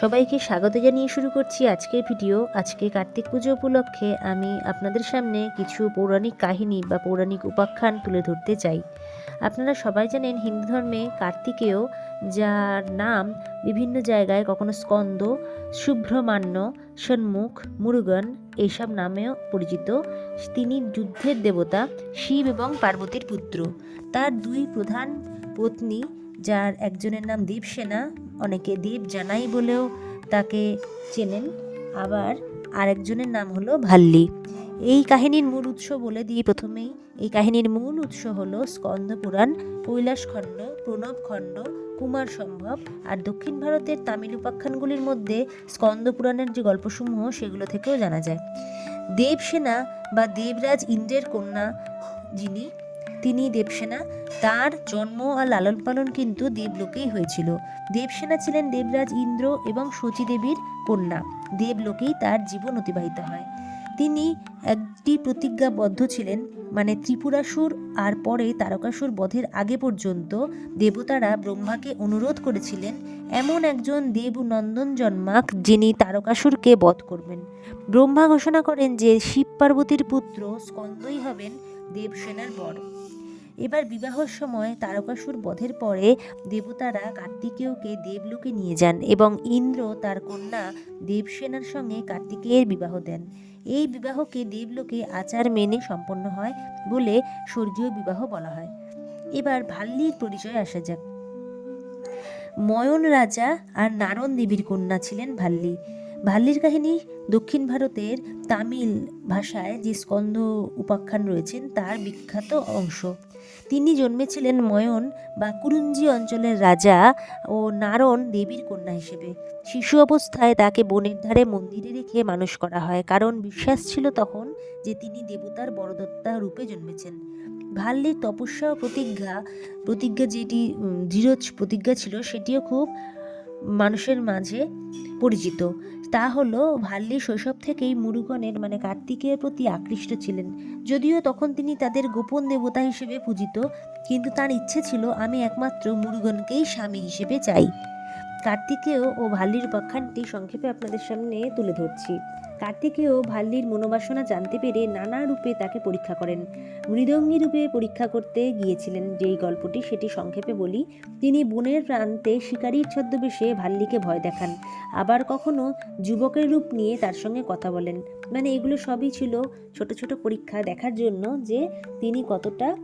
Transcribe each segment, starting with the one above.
সবাইকে স্বাগত জানিয়ে শুরু করছি আজকের ভিডিও। আজকে কার্তিক পুজো উপলক্ষে আমি আপনাদের সামনে কিছু পৌরাণিক কাহিনী বা পৌরাণিক উপাখ্যান তুলে ধরতে চাই। আপনারা সবাই জানেন হিন্দু ধর্মে কার্তিকেয়, যার নাম বিভিন্ন জায়গায় কখনো স্কন্দ, শুভ্রমান্য সন্মুখ মুরুগন এইসব নামেও পরিচিত। তিনি যুদ্ধের দেবতা, শিব এবং পার্বতীর পুত্র। তার দুই প্রধান পত্নী, যার একজনের নাম দীপসেনা, অনেকে দেব জানাই বলেও তাকে চেনেন। আবার আরেকজনের নাম হলো ভাল্লি। এই কাহিনীর মূল উৎস বলে দিই প্রথমেই। এই কাহিনীর মূল উৎস হলো স্কন্দ পুরাণ কৈলাসখণ্ড প্রণবখণ্ড কুমার সম্ভব আর দক্ষিণ ভারতের তামিল উপাখ্যানগুলির মধ্যে স্কন্দ পুরাণের যে গল্পসমূহ সেগুলো থেকেও জানা যায়। দেবসেনা বা দেবরাজ ইন্দ্রের কন্যা যিনি, তিনি দেবসেনা, তার জন্ম আর লালন পালন কিন্তু দেবলোকেই হয়েছিল। দেবসেনা ছিলেন দেবরাজ ইন্দ্র এবং শচী দেবীর কন্যা। দেবলোকেই তার জীবন অতিবাহিত হয়। তিনি একটি প্রতিজ্ঞাবদ্ধ ছিলেন মানে ত্রিপুরাসুর আর পরে তারকাসুর বধের আগে পর্যন্ত দেবতারা ব্রহ্মাকে অনুরোধ করেছিলেন, এমন একজন দেব নন্দন জন্মাক যিনি তারকাসুরকে বধ করবেন। ব্রহ্মা ঘোষণা করেন যে শিব পার্বতীর পুত্র স্কন্দই হবেন দেবসেনার বর। এবার বিবাহর সময় তারকাসুর বধের পরে দেবতারা কার্তিকেয়কে দেবলোকে নিয়ে যান এবং ইন্দ্র তার কন্যা দেবসেনার সঙ্গে কার্তিকেয়ের বিবাহ দেন। এই বিবাহকে দেবলোকে আচার মেনে সম্পন্ন হয় বলে স্বর্গীয় বিবাহ বলা হয়। এবার ভাল্লির পরিচয় আসা যাক। ময়ন রাজা আর নারণ দেবীর কন্যা ছিলেন ভাল্লি। ভাল্লির কাহিনী দক্ষিণ ভারতের তামিল ভাষায় যে স্কন্দ উপাখ্যান রয়েছেন, তার বিখ্যাত অংশ। তিনি জন্মেছিলেন ময়ন বা কুরুঞ্জি অঞ্চলের রাজা ও নারণ দেবীর কন্যা হিসেবে। শিশু অবস্থায় তাকে বনের ধারে মন্দিরে রেখে মানুষ করা হয়, কারণ বিশ্বাস ছিল তখন যে তিনি দেবতার বড়দত্তা রূপে জন্মেছেন। ভাল্লির তপস্যা ও প্রতিজ্ঞা প্রতিজ্ঞা যেটি দৃঢ় প্রতিজ্ঞা ছিল, সেটিও খুব মানুষের মাঝে পরিচিত। তা হলো ভাল্লি শৈশব থেকেই মুরুগণের মানে কার্তিকের প্রতি আকৃষ্ট ছিলেন। যদিও তখন তিনি তাদের গোপন দেবতা হিসেবে পূজিত, কিন্তু তার ইচ্ছে ছিল, আমি একমাত্র মুরুগণকেই স্বামী হিসেবে চাই। কার্তিকেয় ও ভাল্লির উপাখ্যানটি সংক্ষেপে আপনাদের সামনে তুলে ধরছি। কার্তিকেয় ভাল্লির মনোবাসনা জানতে পেরে নানা রূপে তাকে পরীক্ষা করেন। মৃদঙ্গী রূপে পরীক্ষা করতে গিয়েছিলেন। যেই গল্পটি সেটি সংক্ষেপে বলি, তিনি বনের প্রান্তে শিকারীর ছদ্মবেশে ভাল্লিকে ভয় দেখান। আবার কখনো যুবকের রূপ নিয়ে তার সঙ্গে কথা বলেন। মানে এগুলো সবই ছিল ছোট ছোট পরীক্ষা দেখার জন্য যে তিনি কতটা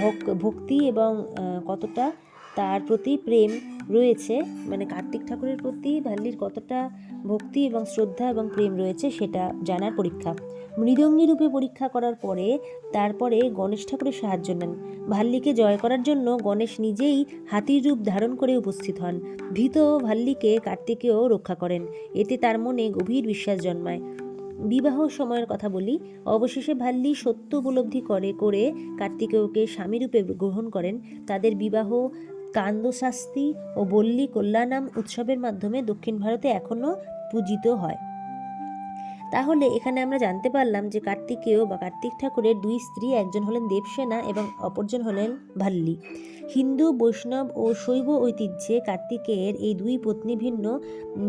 ভক- ভক্তি এবং কতটা তার প্রতি প্রেম রয়েছে মানে কার্তিক ঠাকুরের প্রতি ভাল্লির কতটা ভক্তি এবং শ্রদ্ধা এবং প্রেম রয়েছে সেটা জানার পরীক্ষা। মৃদঙ্গী রূপে পরীক্ষা করার পরে তারপরে গণেশ ঠাকুরের সাহায্য নেন। ভাল্লিকে জয় করার জন্য গণেশ নিজেই হাতির রূপ ধারণ করে উপস্থিত হন। ভীত ভাল্লিকে কার্তিকেয় রক্ষা করেন। এতে তার মনে গভীর বিশ্বাস জন্মায়। বিবাহ সময়ের কথা বলি, অবশেষে ভাল্লি সত্য উপলব্ধি করে করে কার্তিকেয়কে স্বামীরূপে গ্রহণ করেন। তাদের বিবাহ কান্দশাস্তি ও বল্লী কল্যাণাম উৎসবের মাধ্যমে দক্ষিণ ভারতে এখনও পূজিত হয়। তাহলে এখানে আমরা জানতে পারলাম যে কার্তিকেয় বা কার্তিক ঠাকুরের দুই স্ত্রী, একজন হলেন দেবসেনা এবং অপরজন হলেন ভাল্লি। হিন্দু, বৈষ্ণব ও শৈব ঐতিহ্যে কার্তিকেয়ের এই দুই পত্নী ভিন্ন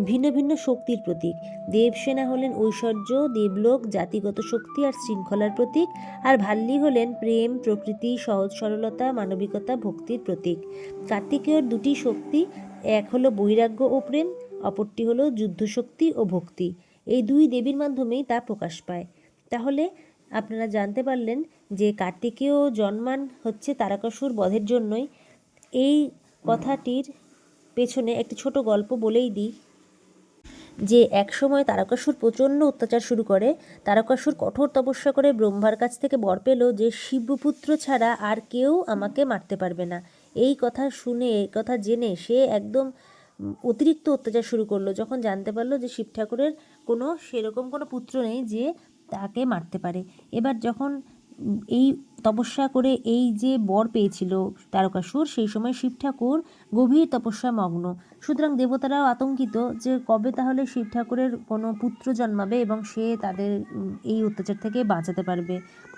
ভিন্ন ভিন্ন শক্তির প্রতীক। দেবসেনা হলেন ঐশ্বর্য, দেবলোক, জাতিগত শক্তি আর শৃঙ্খলার প্রতীক আর ভাল্লি হলেন প্রেম, প্রকৃতি, সহজ সরলতা, মানবিকতা, ভক্তির প্রতীক। কার্তিকেয়র দুটি শক্তি, এক হলো বৈরাগ্য ও প্রেম, অপরটি হলো যুদ্ধশক্তি ও ভক্তি। এই দুই দেবীর মাধ্যমেই তা প্রকাশ পায়। তাহলে আপনারা জানতে পারলেন যে কার্তিকেয় জন্মান হচ্ছে তারকাসুর বধের জন্যই। এই কথাটির পেছনে একটি ছোট গল্প বলেই দিই যে একসময় তারকাসুর প্রচণ্ড অত্যাচার শুরু করে। তারকাসুর কঠোর তপস্যা করে ব্রহ্মার কাছ থেকে বর পেল যে শিবপুত্র ছাড়া আর কেউ আমাকে মারতে পারবে না। এই কথা শুনে, এই কথা জেনে সে একদম অতিরিক্ত অত্যাচার শুরু করল। যখন জানতে পারল যে শিব ঠাকুরের কোনো, সেরকম কোনো পুত্র নেই যে তাকে মারতে পারে। এবার যখন এই তপস্যা করে এই যে বর পেয়েছিল তারকাসুর, সেই সময় শিব ঠাকুর গভীর তপস্যা মগ্ন। সুতরাং দেবতারাও আতঙ্কিত যে কবে তাহলে শিব ঠাকুরের কোনো পুত্র জন্মাবে এবং সে তাদের এই অত্যাচার থেকে বাঁচাতে পারবে।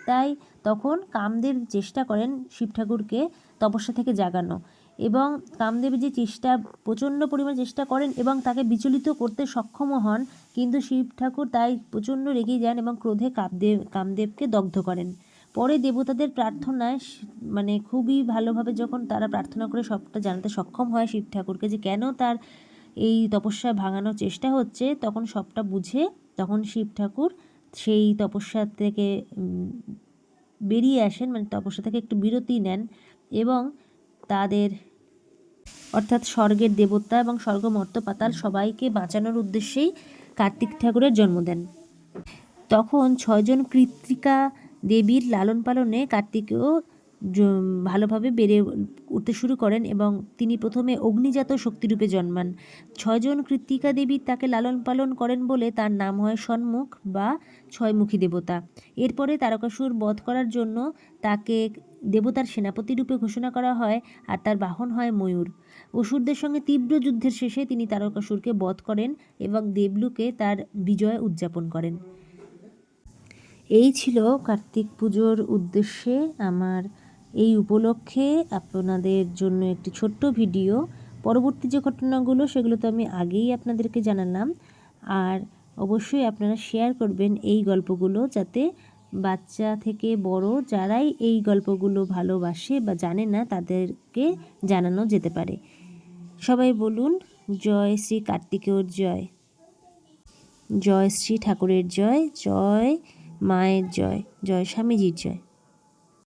তাই তখন কামদেব চেষ্টা করেন শিব ঠাকুরকে তপস্যা থেকে জাগানো এবং কামদেব যে চেষ্টা, প্রচণ্ড পরিমাণে চেষ্টা করেন এবং তাকে বিচলিত করতে সক্ষমও হন কিন্তু শিব ঠাকুর তাই প্রচণ্ড রেগে যান এবং ক্রোধে কামদেব কামদেবকে দগ্ধ করেন। পরে দেবতাদের প্রার্থনায় মানে খুবই ভালোভাবে যখন তারা প্রার্থনা করে সবটা জানাতে সক্ষম হয় শিব ঠাকুরকে যে কেন তার এই তপস্যা ভাঙানোর চেষ্টা হচ্ছে, তখন সবটা বুঝে তখন শিব ঠাকুর সেই তপস্যা থেকে বেরিয়ে আসেন মানে তপস্যা থেকে একটু বিরতি নেন এবং তাদের অর্থাৎ স্বর্গের দেবতা এবং স্বর্গ মর্ত পাতাল সবাইকে বাঁচানোর উদ্দেশ্যেই কার্তিক ঠাকুরের জন্ম দেন। তখন ছয়জন কৃত্তিকা দেবীর লালন পালনে কার্তিকেও ভালোভাবে বেড়ে উঠতে শুরু করেন এবং তিনি প্রথমে অগ্নিজাত শক্তিরূপে জন্মান। ছয়জন কৃত্তিকা দেবী তাকে লালন পালন করেন বলে তার নাম হয় সন্মুখ বা ছয়মুখী দেবতা। এরপরে তারকাসুর বধ করার জন্য তাকে দেবতার সেনাপতি রূপে ঘোষণা করা হয় আর তার বাহন হয় ময়ূর। অসুরদের সঙ্গে তীব্র যুদ্ধের শেষে তিনি তারকাসুরকে বধ করেন এবং দেবলুকে তার বিজয় উদযাপন করেন। এই ছিল কার্তিক পুজোর উদ্দেশ্যে আমার এই উপলক্ষে আপনাদের জন্য একটি ছোট্ট ভিডিও। পরবর্তী যে ঘটনাগুলো, সেগুলো তো আমি আগেই আপনাদেরকে জানালাম। আর অবশ্যই আপনারা শেয়ার করবেন এই গল্পগুলো যাতে বাচ্চা থেকে বড় যারাই এই গল্পগুলো ভালোবাসে বা জানে না, তাদেরকে জানানো যেতে পারে। সবাই বলুন, জয় শ্রী কার্তিকেয়র জয়। জয় শ্রী ঠাকুরের জয় জয় মায়ের জয় জয় স্বামীজির জয়।